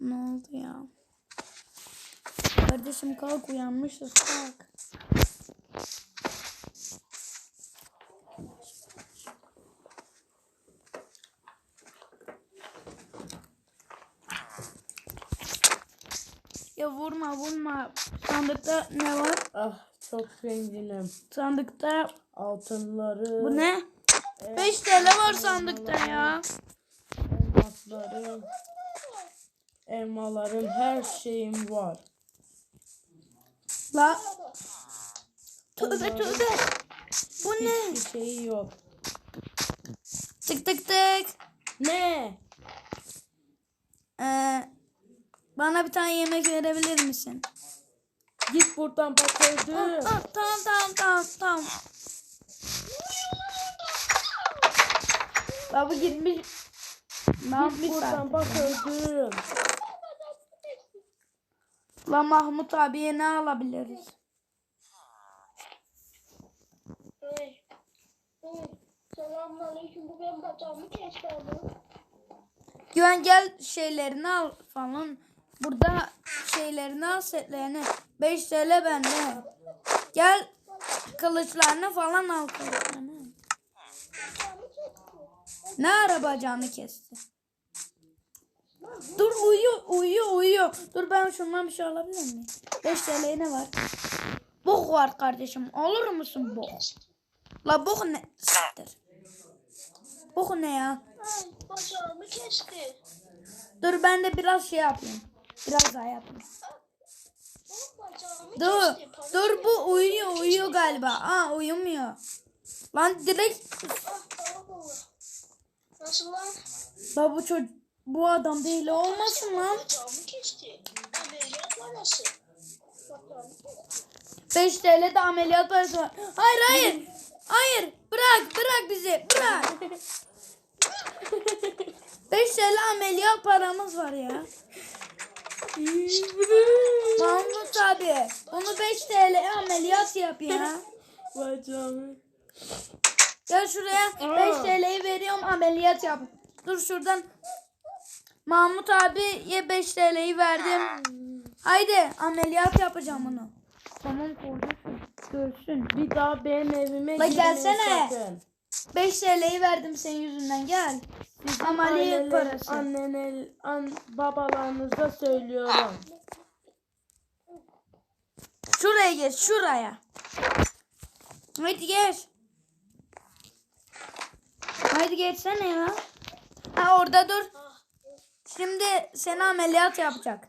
Ne oldu ya? Kardeşim kalk uyanmışız kalk. Ya vurma vurma. Sandıkta ne var? Ah çok zenginim. Sandıkta Altınları. bu ne? 5 TL var sandıkta ya. Elmaslarım. Elmalarım her şeyim var. La. Tövbe tövbe. Bu ne? Hiçbir şeyi yok. Tık tık tık. Ne? Ee, bana bir tane yemek verebilir misin? Git buradan bak Ah, öldüm. ah, tamam tamam tamam tamam. Baba gitmiş. Git buradan bak öldüm. La Mahmut abiye ne alabiliriz? Hey. Hey. Selamünaleyküm. Bu benim bacağımı kesti abi. Güven gel şeylerini al falan. Burada şeylerini al setlerini. 5 TL bende. Gel kılıçlarını falan al kılıçlarını. Ne ara bacağını kesti? Dur uyuyor uyuyor uyuyor. Dur ben şundan bir şey alabilir miyim? 5 TL ne var? Bok var kardeşim. Olur musun bok? La bok ne? Siktir. Bok ne ya? Ay bacağımı kesti. Dur ben de biraz şey yapayım. Biraz daha yapayım. Dur. Dur bu uyuyor uyuyor galiba. Aa uyumuyor. Lan direkt Ah. Nasıl lan? La bu çocuk bu adam değil olmasın lan. Bacağımı kesti. Ameliyat parası. Bacağımı kesti. 5 TL de ameliyat parası var. Hayır hayır. Hayır. Bırak bırak bizi. Bırak. 5 TL ameliyat paramız var ya. Mahmut abi. Bunu 5 TL ameliyat yap ya. Bacağımı. Gel şuraya 5 TL'yi veriyorum ameliyat yap. Dur şuradan. Mahmut abiye 5 TL'yi verdim. Haydi ameliyat yapacağım onu. Tamam koyacaksın. Görsün. Bir daha benim evime La gelsene. sakın. 5 TL'yi verdim senin yüzünden gel. Ameliyat Anneler, parası. annene, an, babalarınıza söylüyorum. Şuraya geç şuraya. Haydi geç. Haydi geçsene ya. Ha orada dur. Şimdi seni ameliyat yapacak.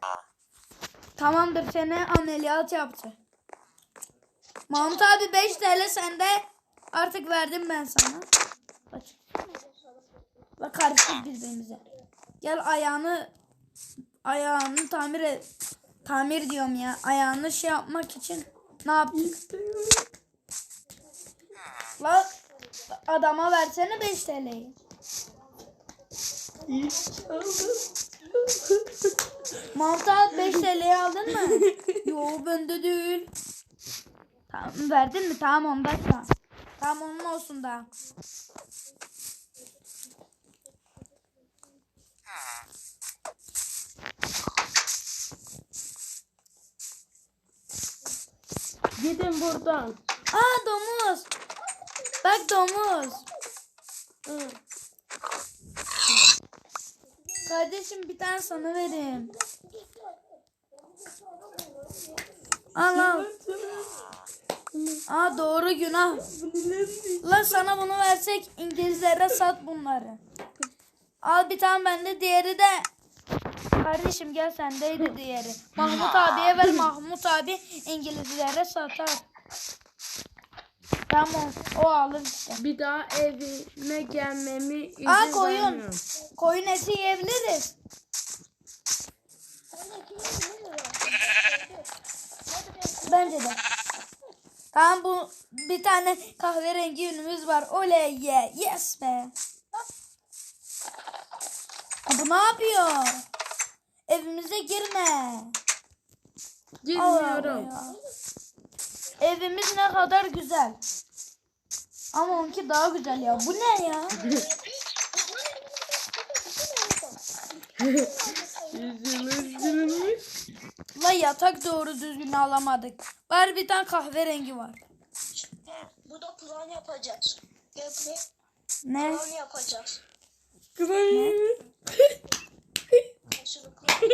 Tamamdır seni ameliyat yaptı. Mahmut abi 5 TL sende. Artık verdim ben sana. Aç. Bak karıştık birbirimize. Gel ayağını ayağını tamir et. Tamir diyorum ya. Ayağını şey yapmak için ne yaptık? La adama versene 5 TL'yi. Abi 5 TL'yi aldın mı? Yo bende değil. Tamam verdin mi? Tamam onda tamam. Tamam onun olsun da. Gidin buradan. Aa domuz. Bak domuz. Kardeşim bir tane sana vereyim. Al al. Aa doğru günah. Lan sana bunu versek İngilizlere sat bunları. Al bir tane bende diğeri de. Kardeşim gel sendeydi diğeri. Mahmut abiye ver Mahmut abi İngilizlere satar. Tamam o alır işte. Bir daha evime gelmemi izin Aa koyun. vermiyorum. Koyun eti yiyebiliriz. Bence de. Tamam bu bir tane kahverengi ünümüz var. Oley ye. Yes be. Bu ne yapıyor? Evimize girme. Allah Allah Girmiyorum. Evimiz ne kadar güzel. Ama onunki daha güzel ya. Bu ne ya? Yüzümüz gülmüş. La yatak doğru düzgün alamadık. Bari bir tane kahverengi var. Bu da plan yapacağız. Gel buraya. Ne? Plan yapacağız. Aşırı plan.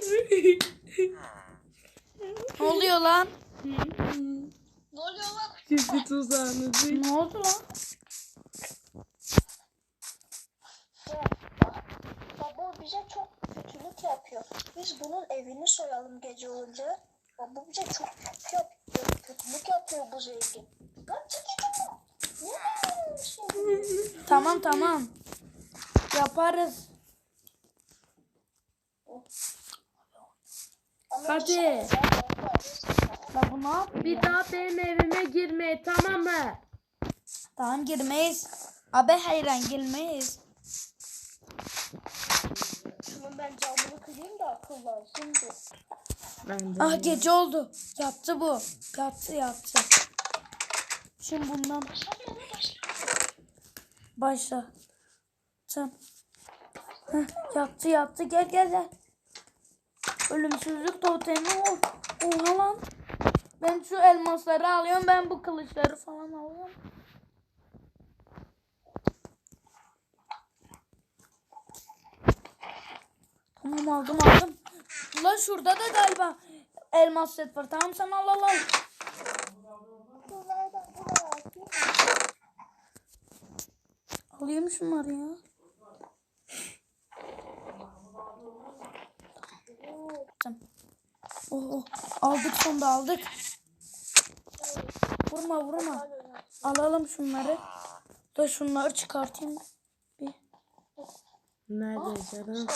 Bize Ne oluyor lan? Ne oluyor lan? Sizi tuzağınızı. Ne oldu lan? Baba bize çok kötülük yapıyor. Biz bunun evini soyalım gece olunca. Baba bize çok kötü yapıyor. Kötülük yapıyor bu zengin. Lan çekil? Tamam tamam. Yaparız. Ama Hadi. bir şey olacak, baba. La bu ne yapıyor? Bir daha benim evime girme tamam mı? Tamam girmeyiz. Abi hayran girmeyiz. Şunun ben camını kırayım da akıllansın bu. Ben de. Ah gece oldu. Yattı bu. Yattı yattı. Şimdi bundan başla. Tamam. Heh, yattı yattı. Gel gel gel. Ölümsüzlük totemi ol. Oha lan. Ben şu elmasları alıyorum. Ben bu kılıçları falan alıyorum. Tamam aldım aldım. Lan şurada da galiba elmas set var. Tamam sen al al al. Alayım şunları ya. Tamam. Oh, oh. Aldık sonunda aldık. Vurma vurma. Alalım şunları. Da şunları çıkartayım. Bir. Nerede canım?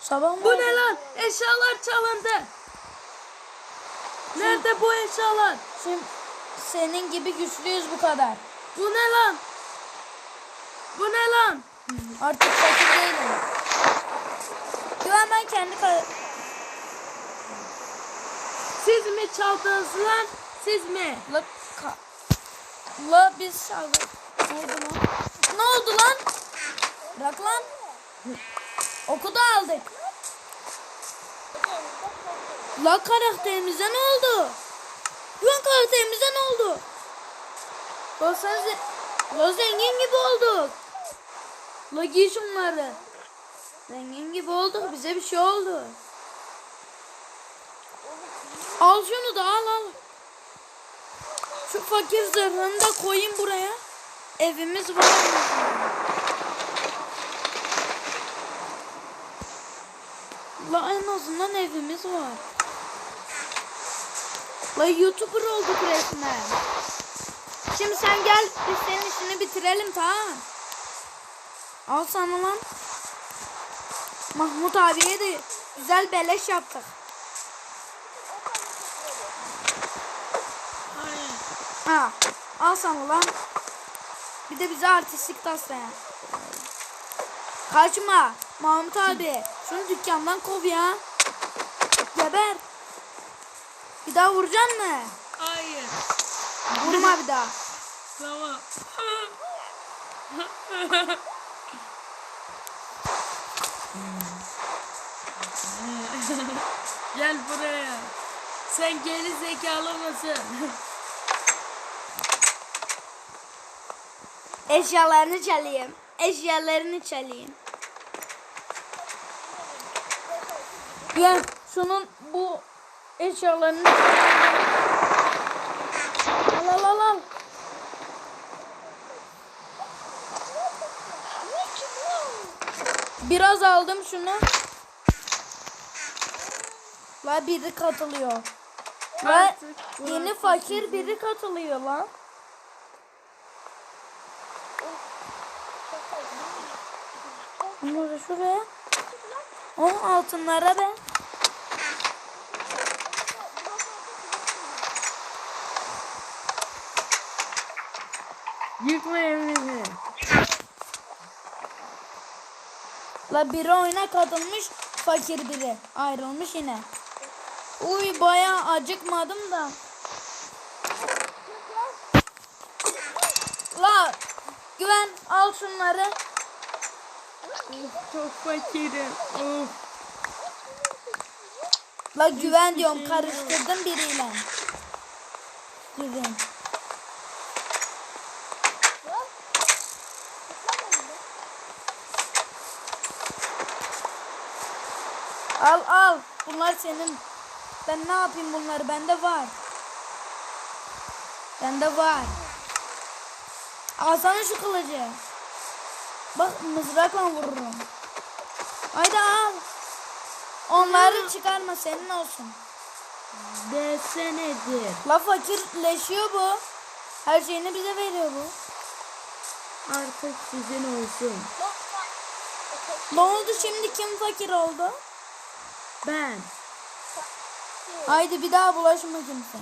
Sabah mı? Bu ne lan? Eşyalar çalındı. Nerede bu eşyalar? Şimdi senin gibi güçlüyüz bu kadar. Bu ne lan? Bu ne lan? Artık fakir değilim. Güven ben kendi Siz mi çaldınız lan? Siz mi? La, ka- La biz çaldık. Ne oldu lan? Ne oldu lan? Bırak lan. Oku da aldık. La karakterimize ne oldu? Lan karakterimize ne oldu? Ze- La zengin gibi olduk. La giy şunları. Zengin gibi olduk. Bize bir şey oldu. Al şunu da al al. Şu fakir zırhını da koyayım buraya. Evimiz var. La en azından evimiz var. La YouTuber olduk resmen. Şimdi sen gel biz senin işini bitirelim tamam? Al sana lan. Mahmut abiye de güzel beleş yaptık. Ha, al sana lan. Bir de bize artistik taslayan. Kaçma Mahmut abi. Şunu dükkandan kov ya. Geber. Bir daha vuracaksın mı? Hayır. Vurma bir daha. Tamam. Gel buraya. Sen geri zekalı mısın? Eşyalarını çalayım. Eşyalarını çalayım. Gel şunun bu eşyalarını al al al al. Biraz aldım şunu. La biri katılıyor. La yeni fakir biri katılıyor lan. Bunları şuraya. Oh altınlara be. Yıkma evini. La biri oyuna katılmış fakir biri. Ayrılmış yine. Uy baya acıkmadım da. La Güven al şunları. Of çok fakirim. Of. La güven diyorum karıştırdım biriyle. Mı? Al al. Bunlar senin. Ben ne yapayım bunları? Bende var. Bende var. Alsana şu kılıcı. Bak mızrakla vururum. Haydi al. Onları çıkarma senin olsun. Desenedir. La fakirleşiyor bu. Her şeyini bize veriyor bu. Artık sizin olsun. Ne oldu şimdi kim fakir oldu? Ben. Haydi bir daha bulaşma kimse.